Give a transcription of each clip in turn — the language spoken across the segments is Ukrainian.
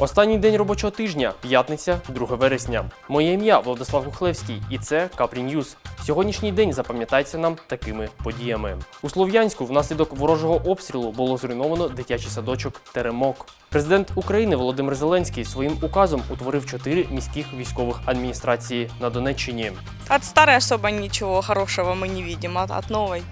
Останній день робочого тижня, п'ятниця, 2 вересня. Моє ім'я Владислав Кухлевський, і це Капрі Ньюз. Сьогоднішній день запам'ятається нам такими подіями. У Слов'янську внаслідок ворожого обстрілу було зруйновано дитячий садочок Теремок. Президент України Володимир Зеленський своїм указом утворив чотири міських військових адміністрації на Донеччині. От старой особо ничего хорошего мы не а от новой.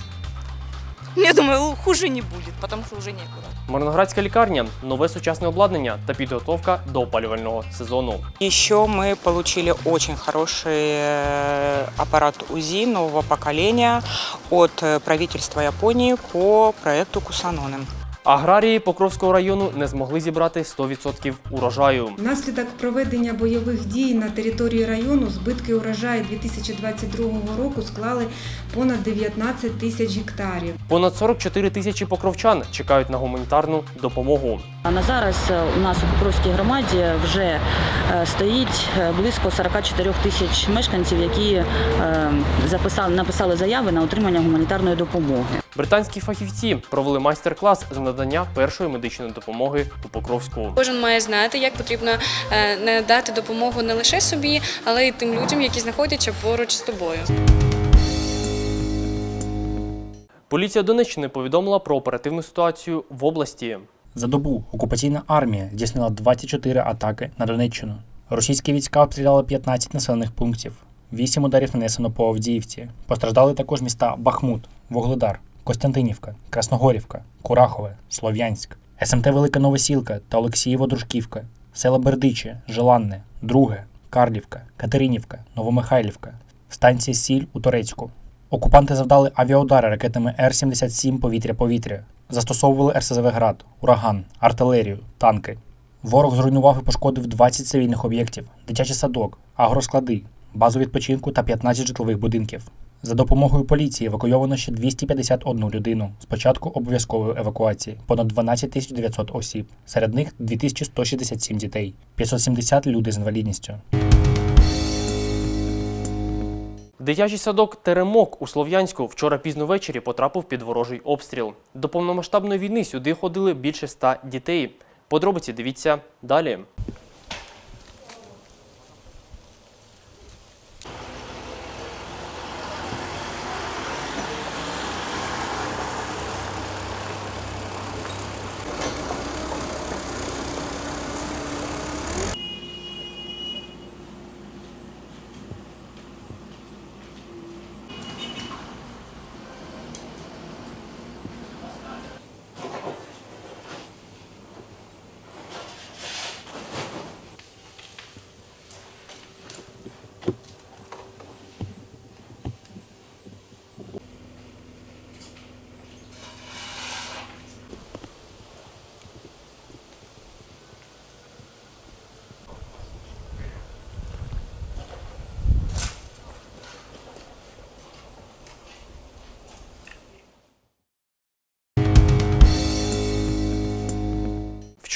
Я думаю, л- хуже не будет, потому что уже некуда. Мирноградська лікарня, нове сучасне обладнання та підготовка до опалювального сезону. Еще мы получили очень хороший э, аппарат УЗИ нового поколения от э, правительства Японии по проекту Кусаноны. Аграрії Покровського району не змогли зібрати 100% урожаю. Внаслідок проведення бойових дій на території району збитки урожаю 2022 року склали понад 19 тисяч гектарів. Понад 44 тисячі покровчан чекають на гуманітарну допомогу. А на зараз у нас у Покровській громаді вже е, стоїть е, близько 44 тисяч мешканців, які е, записали, написали заяви на отримання гуманітарної допомоги. Британські фахівці провели майстер-клас з надання першої медичної допомоги у Покровську. Кожен має знати, як потрібно е, надати допомогу не лише собі, але й тим людям, які знаходяться поруч з тобою. Поліція Донеччини повідомила про оперативну ситуацію в області. За добу окупаційна армія здійснила 24 атаки на Донеччину. Російські війська обстріляли 15 населених пунктів. 8 ударів нанесено по Авдіївці. Постраждали також міста Бахмут, Вогледар, Костянтинівка, Красногорівка, Курахове, Слов'янськ, СМТ Велика Новосілка та Олексієво-Дружківка, села Бердичі, Желанне, Друге, Карлівка, Катеринівка, Новомихайлівка, станція Сіль у Торецьку. Окупанти завдали авіаудари ракетами Р-77 повітря-повітря, застосовували РСЗВ «Град», ураган, артилерію, танки. Ворог зруйнував і пошкодив 20 цивільних об'єктів, дитячий садок, агросклади, базу відпочинку та 15 житлових будинків. За допомогою поліції евакуйовано ще 251 людину з початку обов'язкової евакуації, понад 12 тисяч 900 осіб, серед них 2167 дітей, 570 люди з інвалідністю. Дитячий садок Теремок у Слов'янську вчора пізно ввечері потрапив під ворожий обстріл. До повномасштабної війни сюди ходили більше ста дітей. Подробиці дивіться далі.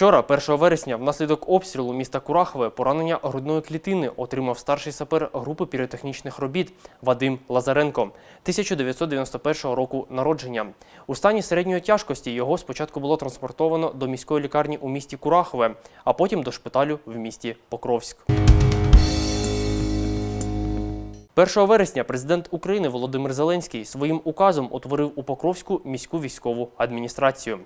Вчора, 1 вересня, внаслідок обстрілу міста Курахове поранення грудної клітини отримав старший сапер групи піротехнічних робіт Вадим Лазаренко 1991 року народження. У стані середньої тяжкості його спочатку було транспортовано до міської лікарні у місті Курахове, а потім до шпиталю в місті Покровськ. 1 вересня президент України Володимир Зеленський своїм указом утворив у Покровську міську військову адміністрацію.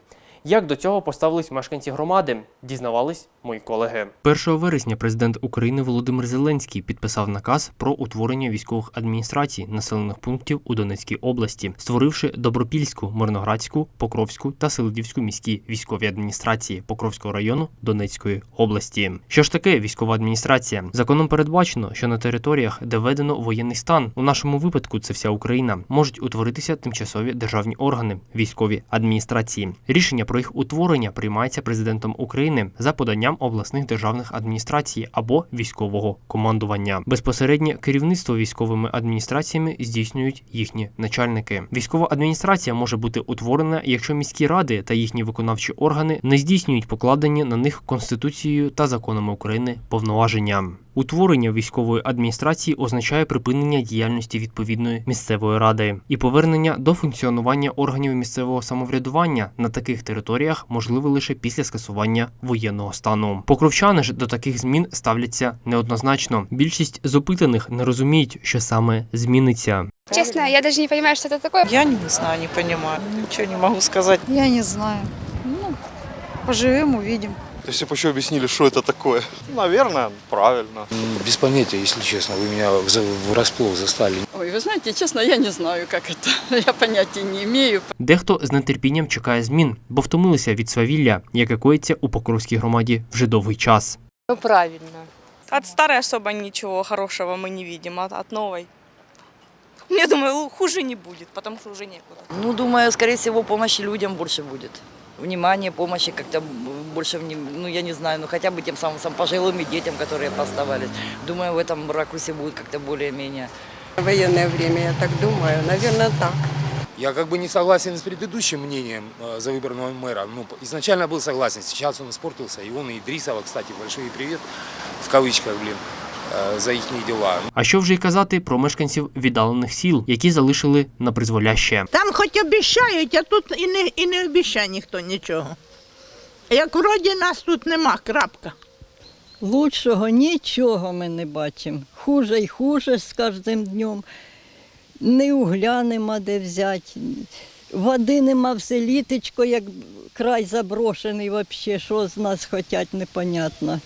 Як до цього поставились мешканці громади, дізнавались мої колеги. 1 вересня президент України Володимир Зеленський підписав наказ про утворення військових адміністрацій населених пунктів у Донецькій області, створивши Добропільську, Мирноградську, Покровську та Селидівську міські військові адміністрації Покровського району Донецької області. Що ж таке військова адміністрація? Законом передбачено, що на територіях, де введено воєнний стан, у нашому випадку це вся Україна, можуть утворитися тимчасові державні органи, військові адміністрації. Рішення про їх утворення приймається президентом України за поданням обласних державних адміністрацій або військового командування. Безпосереднє керівництво військовими адміністраціями здійснюють їхні начальники. Військова адміністрація може бути утворена, якщо міські ради та їхні виконавчі органи не здійснюють покладені на них конституцією та законами України повноваження. Утворення військової адміністрації означає припинення діяльності відповідної місцевої ради і повернення до функціонування органів місцевого самоврядування на таких територіях можливе лише після скасування воєнного стану. Покровчани ж до таких змін ставляться неоднозначно. Більшість з опитаних не розуміють, що саме зміниться. Честно, я даже не понимаю, что это такое. Я не знаю, не понимаю, ничего не могу сказать. Я не знаю. Ну, поживем, увидим. Если бы еще объяснили, что это такое. Наверное, правильно. Без понятия, если честно. Вы меня в- врасплох застали. Ой, вы знаете, честно, я не знаю, как это. Я понятия не имею. Дехто з нетерпінням чекає змін, бо втомилися від свавілля, яке коїться у Покровській громаді вже довгий час. Ну, правильно. От старой особо ничего хорошего мы не видим, а от новой. Я думаю, лу- хуже не будет, потому что уже некуда. Ну, думаю, скорее всего, помощи людям больше будет. Внимание, помощи как-то больше, ну, я не знаю, ну, хотя бы тем самым, самым пожилым и детям, которые поставались. Думаю, в этом ракурсе будет как-то более-менее. Военное время, я так думаю. Наверное, так. Я как бы не согласен с предыдущим мнением э, за выбранного мэра. Ну, изначально был согласен, сейчас он испортился. И он, и Идрисова, кстати, большой привет, в кавычках, блин, за их дела. А що вже й казати про мешканців віддалених сіл, які залишили на призволяще. Там хоч обіцяють, а тут і не, і не обіцяє ніхто нічого. Як вроді нас тут нема, крапка. Лучшого нічого ми не бачимо. Хуже і хуже з кожним днем. Ні угля нема де взяти. Води нема в селітечко, як край заброшений взагалі, що з нас хочуть, непонятно.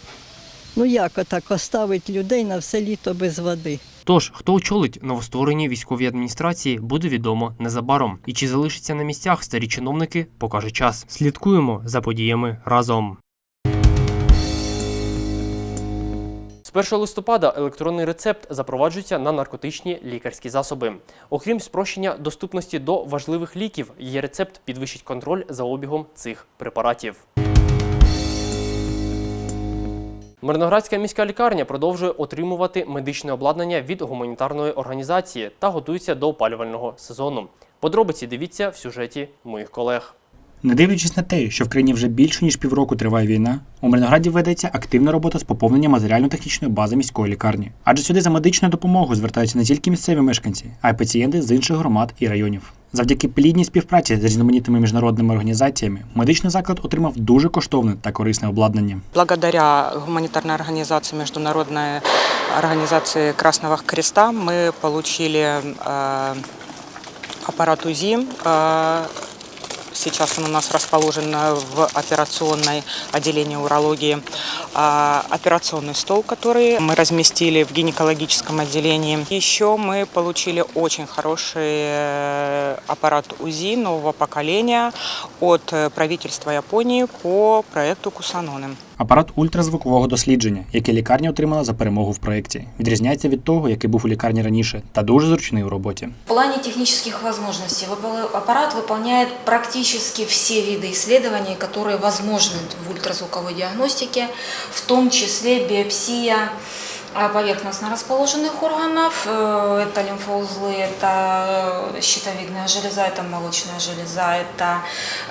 Ну як отак оставить людей на все літо без води? Тож, хто очолить новостворені військові адміністрації, буде відомо незабаром. І чи залишаться на місцях старі чиновники, покаже час. Слідкуємо за подіями разом. З 1 листопада електронний рецепт запроваджується на наркотичні лікарські засоби. Окрім спрощення доступності до важливих ліків, є рецепт підвищить контроль за обігом цих препаратів. Мирноградська міська лікарня продовжує отримувати медичне обладнання від гуманітарної організації та готується до опалювального сезону. Подробиці дивіться в сюжеті моїх колег. Не дивлячись на те, що в країні вже більше ніж півроку триває війна, у Мирнограді ведеться активна робота з поповнення матеріально-технічної бази міської лікарні. Адже сюди за медичною допомогою звертаються не тільки місцеві мешканці, а й пацієнти з інших громад і районів. Завдяки плідній співпраці з різноманітними міжнародними організаціями медичний заклад отримав дуже коштовне та корисне обладнання. Благодаря гуманитарной организации, международной организации Красного Креста, мы получили э, аппарат УЗИ. Э, сейчас он у нас расположен в операционной отделении урологии. А, операционный стол, который мы разместили в гинекологическом отделении. Еще мы получили очень хороший э, аппарат УЗИ нового поколения от э, правительства Японии по проекту Кусаноны. Апарат ультразвукового дослідження, який лікарня отримала за перемогу в проєкті, відрізняється від того, який був у лікарні раніше, та дуже зручний у роботі. В плане технических возможностей выпол- аппарат выполняет практически все виды исследований, которые возможны в ультразвуковой диагностике, в том числе биопсия а, поверхностно расположенных органов. Э, Это лимфоузлы, это щитовидная железа, это молочная железа, это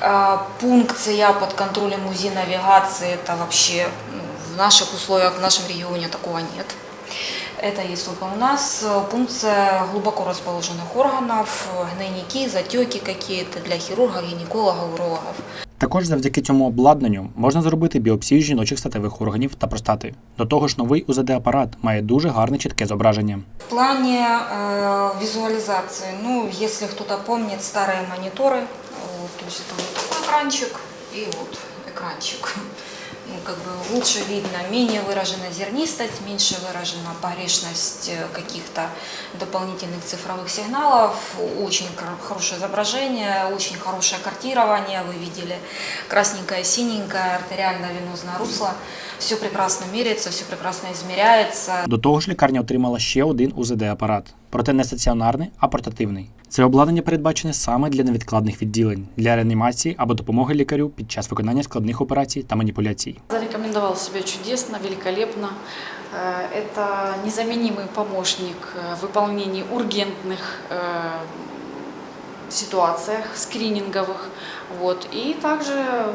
э, пункция под контролем УЗИ навигации. Это вообще ну, в наших условиях, в нашем регионе такого нет. Это есть только у нас э, пункция глубоко расположенных органов, э, гнойники, затеки какие-то для хирургов, гинекологов, урологов. Також завдяки цьому обладнанню можна зробити біопсію жіночих статевих органів та простати. До того ж, новий УЗД-апарат має дуже гарне чітке зображення. В плане э, визуализации, ну, если кто-то помнит старые мониторы, вот, то есть это вот такой экранчик Ну, как бы лучше видно, менее выражена зернистость, меньше выражена погрешность э, каких-то дополнительных цифровых сигналов, очень хорошее изображение, очень хорошее картирование, вы видели красненькое, синенькое, артериально-венозное русло, все прекрасно меряется, все прекрасно измеряется, До того ж, лікарня отримала ще один УЗД-апарат, проте не стаціонарний, а портативний. Це обладнання передбачене саме для невідкладних відділень, для реанімації або допомоги лікарю під час виконання складних операцій та маніпуляцій. Зарекомендовал себя чудесно, великолепно. Э, Это незаменимый помощник э, в выполнении ургентных э, ситуациях, скрининговых. Вот. И также м,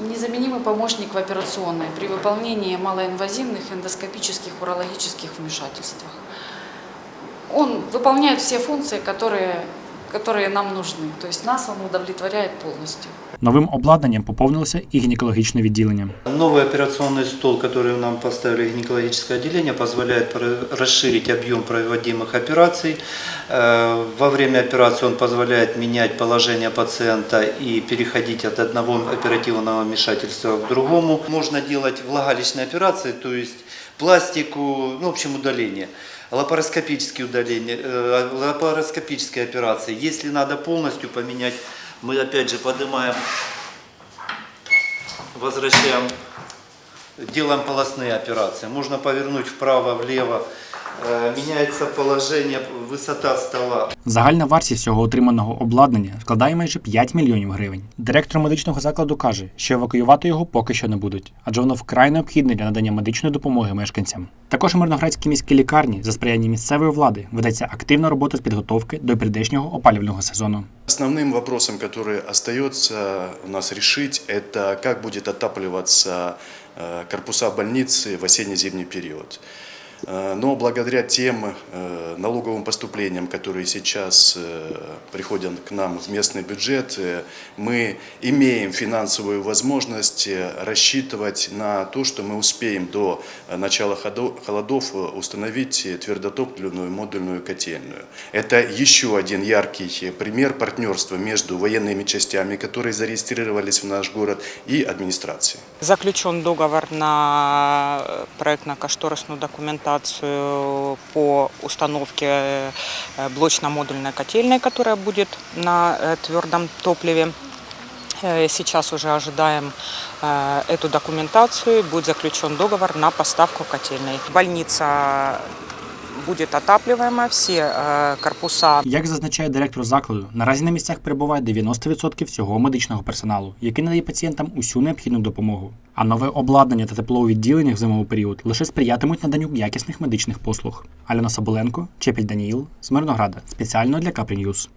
незаменимый помощник в операционной при выполнении малоинвазивных эндоскопических урологических вмешательствах. Он выполняет все функции, которые, которые нам нужны. То есть нас он удовлетворяет полностью. Новим обладнанням поповнилося і гінекологічне відділення. Новый операционный стол, который нам поставили гинекологическое отделение, позволяет про- расширить объем проводимых операций. Э, Во время операции он позволяет менять положение пациента и переходить от одного оперативного вмешательства к другому. Можно делать влагалищные операции, то есть пластику, ну, в общем, удаление. Лапароскопические удаления, э, лапароскопические операции. Если надо полностью поменять, мы опять же поднимаем возвращаем, делаем полостные операции. Можно повернуть вправо, влево, Э, меняется положение, высота стола. Загальна вартість всього отриманого обладнання складає майже 5 мільйонів гривень. Директор медичного закладу каже, що евакуювати його поки що не будуть, адже воно вкрай необхідне для надання медичної допомоги мешканцям. Також у Мирноградській міській лікарні за сприяння місцевої влади ведеться активна робота з підготовки до прийдешнього опалювального сезону. Основным вопросом, который остается у нас решить, это как будет отапливаться э, корпуса больницы в осенне-зимний период. Э, Но благодаря тем э, налоговым поступлениям, которые сейчас э, приходят к нам в местный бюджет, мы имеем финансовую возможность рассчитывать на то, что мы успеем до начала холодов установить твердотопливную модульную котельную. Это еще один яркий пример партнерства между военными частями, которые зарегистрировались в наш город, и администрацией. Заключен договор на проектно-кошторисную документацию по установке э, блочно-модульной котельной, которая будет на э, твердом топливе. Э, Сейчас уже ожидаем э, эту документацию. Будет заключен договор на поставку котельной. Больница будет отапливаема, все э, корпуса Як зазначає директор закладу, наразі на місцях перебуває 90% всього медичного персоналу, який надає пацієнтам усю необхідну допомогу. А нове обладнання та тепло у відділеннях в зимовий період лише сприятимуть наданню якісних медичних послуг. Альона Соболенко, Чепіль Даніїл, з Мирнограда, спеціально для Капрі Ньюз.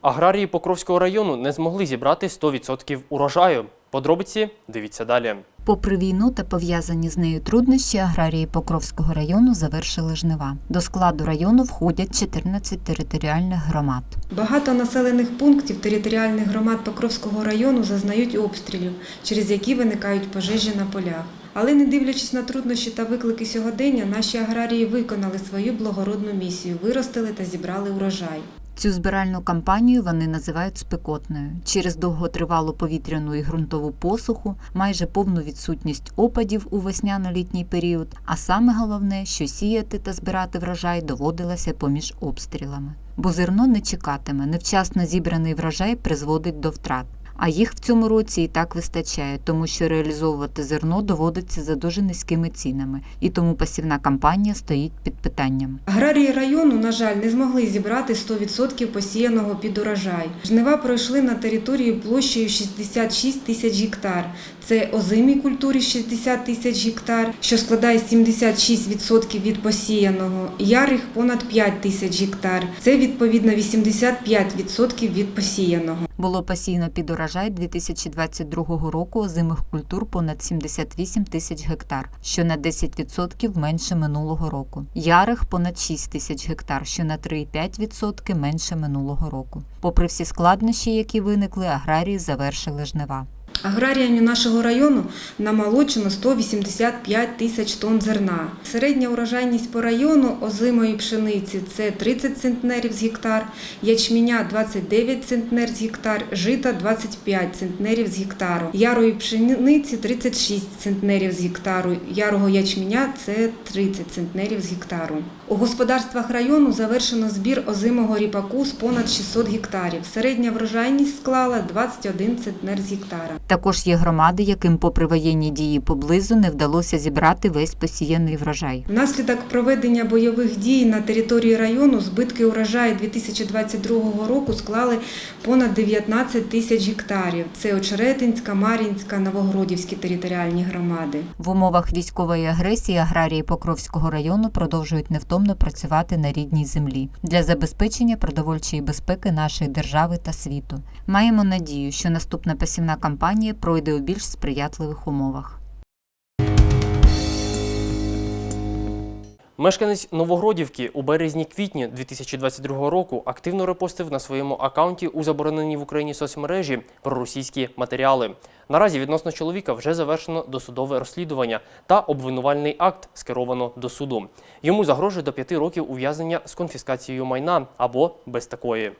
Аграрії Покровського району не змогли зібрати 100% урожаю. Подробиці дивіться далі. Попри війну та пов'язані з нею труднощі, аграрії Покровського району завершили жнива. До складу району входять 14 територіальних громад. Багато населених пунктів територіальних громад Покровського району зазнають обстрілів, через які виникають пожежі на полях. Але не дивлячись на труднощі та виклики сьогодення, наші аграрії виконали свою благородну місію, виростили та зібрали урожай. Цю збиральну кампанію вони називають спекотною через довготривалу повітряну і ґрунтову посуху, майже повну відсутність опадів у весняно-літній період. А саме головне, що сіяти та збирати врожай доводилося поміж обстрілами. Бо зерно не чекатиме, невчасно зібраний врожай призводить до втрат. А їх в цьому році і так вистачає, тому що реалізовувати зерно доводиться за дуже низькими цінами, і тому посівна кампанія стоїть під питанням. Аграрії району, на жаль, не змогли зібрати 100% посіяного під урожай. Жнива пройшли на території площею 66 тисяч гектар. Це озимій культурі 60 тисяч гектар, що складає 76% від посіяного. Ярих понад 5 тисяч гектар. Це відповідно 85% від посіяного. Було посіяно під урожай 2022 року озимих культур понад 78 тисяч гектар, що на 10% менше минулого року. Ярих понад 6 тисяч гектар, що на 3,5% менше минулого року. Попри всі складнощі, які виникли, аграрії завершили жнива. Аграріями нашого району намолочено 185 тисяч тонн зерна. Середня урожайність по району озимої пшениці це 30 центнерів з гектар, ячменя 29 центнер з гектар, жита 25 центнерів з гектару, ярої пшениці 36 центнерів з гектару, ярого ячменя це 30 центнерів з гектару. У господарствах району завершено збір озимого ріпаку з понад 600 гектарів. Середня врожайність склала 21 центнер з гектара. Також є громади, яким, попри воєнні дії поблизу, не вдалося зібрати весь посіяний врожай. Внаслідок проведення бойових дій на території району збитки урожаю 2022 року склали понад 19 тисяч гектарів. Це Очеретинська, Мар'їнська, Новогродівські територіальні громади. В умовах військової агресії аграрії Покровського району продовжують невтомно працювати на рідній землі для забезпечення продовольчої безпеки нашої держави та світу. Маємо надію, що наступна посівна кампанія пройде у більш сприятливих умовах. Мешканець Новогродівки у березні-квітні 2022 року активно репостив на своєму акаунті у забороненій в Україні соцмережі проросійські матеріали. Наразі відносно чоловіка вже завершено досудове розслідування та обвинувальний акт скеровано до суду. Йому загрожує до п'яти років ув'язнення з конфіскацією майна або без такої.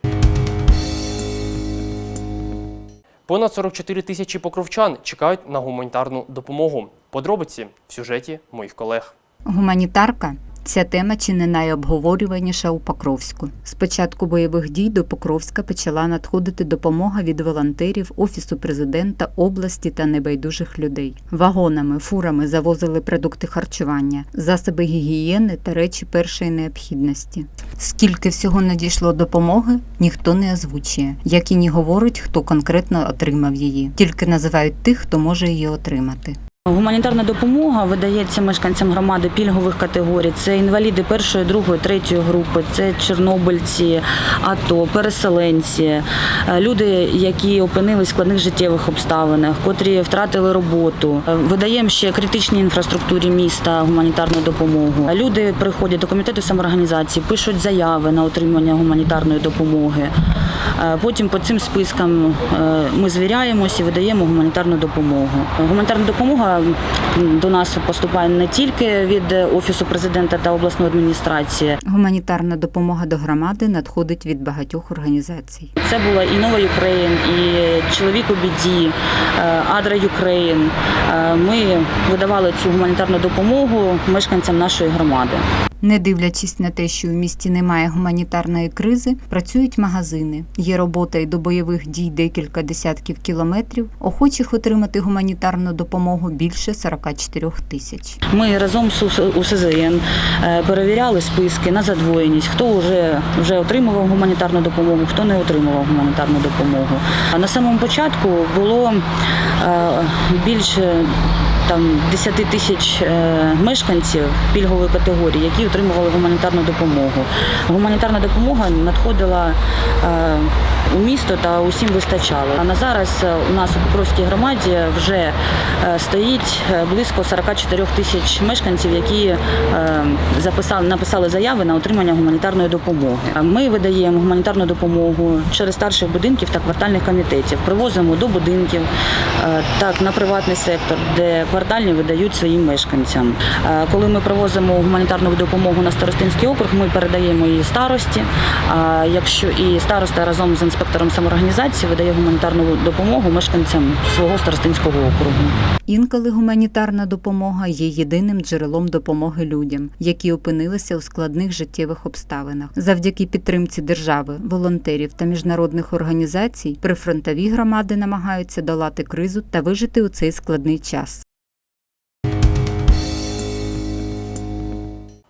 Понад 44 тисячі покровчан чекають на гуманітарну допомогу. Подробиці в сюжеті моїх колег. Гуманітарка ця тема чи не найобговорюваніша у Покровську. З початку бойових дій до Покровська почала надходити допомога від волонтерів Офісу президента області та небайдужих людей. Вагонами, фурами завозили продукти харчування, засоби гігієни та речі першої необхідності. Скільки всього надійшло допомоги, ніхто не озвучує, як і не говорить, хто конкретно отримав її. Тільки називають тих, хто може її отримати. Гуманітарна допомога видається мешканцям громади пільгових категорій. Це інваліди першої, другої, третьої групи, це чорнобильці, АТО, переселенці, е, люди, які опинились в складних життєвих обставинах, котрі втратили роботу. Е, Видаємо ще критичній інфраструктурі міста гуманітарну допомогу. Люди приходять до комітету самоорганізації, пишуть заяви на отримання гуманітарної допомоги. Е, Потім по цим спискам ми звіряємося і видаємо гуманітарну допомогу. Гуманітарна допомога до нас поступає не тільки від офісу президента та обласної адміністрації. Гуманітарна допомога до громади надходить від багатьох організацій. Це була і Нова Україн, і чоловік у біді, е, Адра Юкрейн. Е, Ми видавали цю гуманітарну допомогу мешканцям нашої громади. Не дивлячись на те, що в місті немає гуманітарної кризи, працюють магазини. Є робота і до бойових дій декілька десятків кілометрів. Охочих отримати гуманітарну допомогу більше 44 тисяч. Ми разом з УСЗН е, перевіряли списки на задвоєність, хто вже, вже отримував гуманітарну допомогу, хто не отримував гуманітарну допомогу. А на самому початку було е, більше там 10 тисяч е, мешканців пільгової категорії, які отримували гуманітарну допомогу. Гуманітарна допомога надходила у місто та усім вистачало. А на зараз е, у нас у Покровській громаді вже е, стоїть е, близько 44 тисяч мешканців, які записали, написали заяви на отримання гуманітарної допомоги. Ми видаємо гуманітарну допомогу через старших будинків та квартальних комітетів. Привозимо до будинків, так на приватний сектор, де квартальні видають своїм мешканцям. Коли ми привозимо гуманітарну допомогу на старостинський округ, ми передаємо її старості. Якщо і староста разом з інспектором самоорганізації видає гуманітарну допомогу мешканцям свого старостинського округу. Інколи гуманітарна допомога є єдиним джерелом допомоги людям, які опинилися у складних життєвих обставинах. Завдяки підтримці держави, волонтерів та міжнародних організацій прифронтові громади намагаються долати кризу та вижити у цей складний час.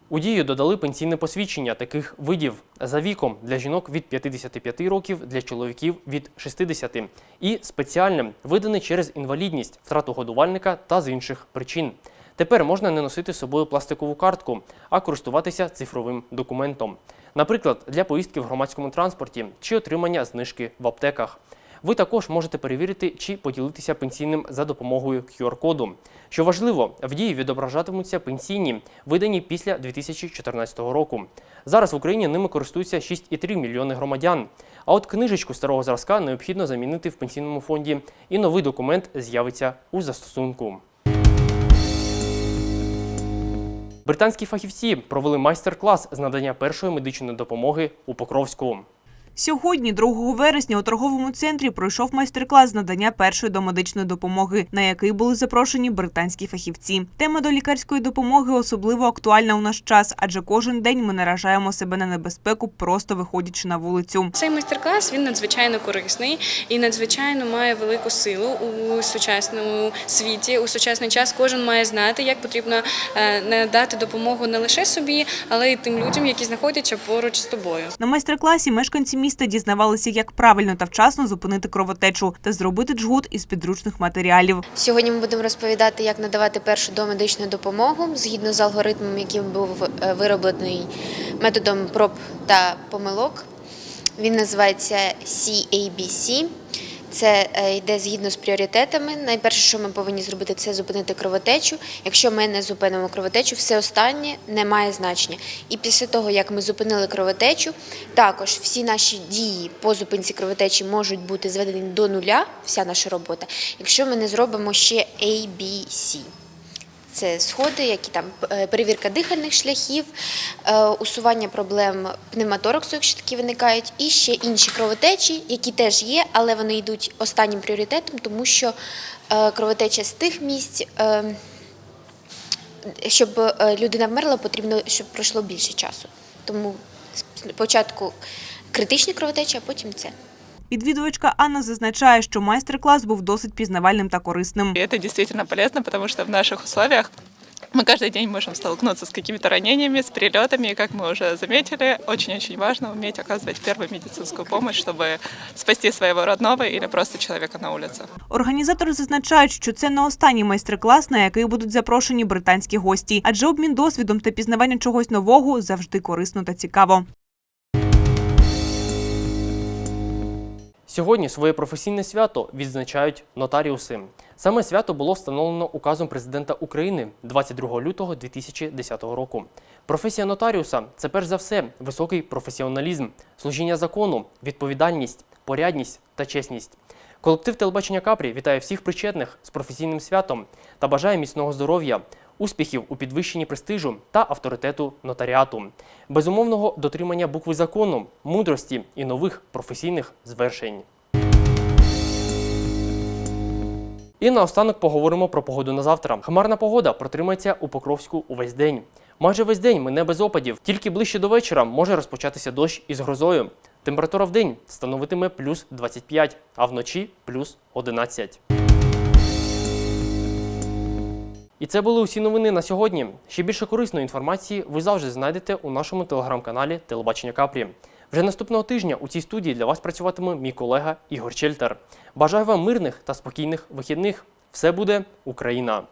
У дію додали пенсійне посвідчення таких видів за віком для жінок від 55 років, для чоловіків від 60 і спеціальне видане через інвалідність, втрату годувальника та з інших причин. Тепер можна не носити з собою пластикову картку, а користуватися цифровим документом. Наприклад, для поїздки в громадському транспорті чи отримання знижки в аптеках. Ви також можете перевірити чи поділитися пенсійним за допомогою QR-коду. Що важливо, в дії відображатимуться пенсійні, видані після 2014 року. Зараз в Україні ними користуються 6,3 мільйони громадян. А от книжечку старого зразка необхідно замінити в пенсійному фонді, і новий документ з'явиться у застосунку. Британські фахівці провели майстер-клас з надання першої медичної допомоги у Покровську. Сьогодні, 2 вересня, у торговому центрі пройшов майстер-клас з надання першої домедичної допомоги, на який були запрошені британські фахівці. Тема до лікарської допомоги особливо актуальна у наш час, адже кожен день ми наражаємо себе на небезпеку, просто виходячи на вулицю. Цей майстер-клас він надзвичайно корисний і надзвичайно має велику силу у сучасному світі. У сучасний час кожен має знати, як потрібно е, надати допомогу не лише собі, але й тим людям, які знаходяться поруч з тобою. На майстер-класі мешканці міста дізнавалися, як правильно та вчасно зупинити кровотечу та зробити джгут із підручних матеріалів. Сьогодні ми будемо розповідати, як надавати першу домедичну допомогу згідно з алгоритмом, який був е, вироблений методом проб та помилок. Він називається CABC. Це е, йде згідно з пріоритетами. Найперше, що ми повинні зробити, це зупинити кровотечу. Якщо ми не зупинимо кровотечу, все останнє не має значення. І після того, як ми зупинили кровотечу, також всі наші дії по зупинці кровотечі можуть бути зведені до нуля, вся наша робота, якщо ми не зробимо ще ABC. Це сходи, які там е, перевірка дихальних шляхів, е, усування проблем пневмотораксу, якщо такі виникають, і ще інші кровотечі, які теж є, але вони йдуть останнім пріоритетом, тому що е, кровотеча з тих місць, щоб людина вмерла, потрібно, щоб пройшло більше часу. Тому спочатку критичні кровотечі, а потім це. Відвідувачка Анна зазначає, що майстер-клас був досить пізнавальним та корисним. И это действительно полезно, потому что в наших условиях мы каждый день можем столкнуться с какими-то ранениями, с перелетами, и как мы уже заметили, очень-очень важно уметь оказывать первую медицинскую помощь, чтобы спасти своего родного или просто человека на улице. Організатори зазначають, що це не останній майстер-клас, на який будуть запрошені британські гості, адже обмін досвідом та пізнавання чогось нового завжди корисно та цікаво. Сьогодні своє професійне свято відзначають нотаріуси. Саме свято було встановлено указом президента України 22 лютого 2010 року. Професія нотаріуса це перш за все високий професіоналізм, служіння закону, відповідальність, порядність та чесність. Колектив телебачення Капрі вітає всіх причетних з професійним святом та бажає міцного здоров'я, успіхів у підвищенні престижу та авторитету нотаріату, безумовного дотримання букви закону, мудрості і нових професійних звершень. І наостанок поговоримо про погоду на завтра. Хмарна погода протримається у Покровську увесь день. Майже весь день мине без опадів. Тільки ближче до вечора може розпочатися дощ із грозою. Температура в день становитиме плюс 25, а вночі плюс 11. І це були усі новини на сьогодні. Ще більше корисної інформації ви завжди знайдете у нашому телеграм-каналі Телебачення Капрі. Вже наступного тижня у цій студії для вас працюватиме мій колега Ігор Чельтер. Бажаю вам мирних та спокійних вихідних. Все буде Україна!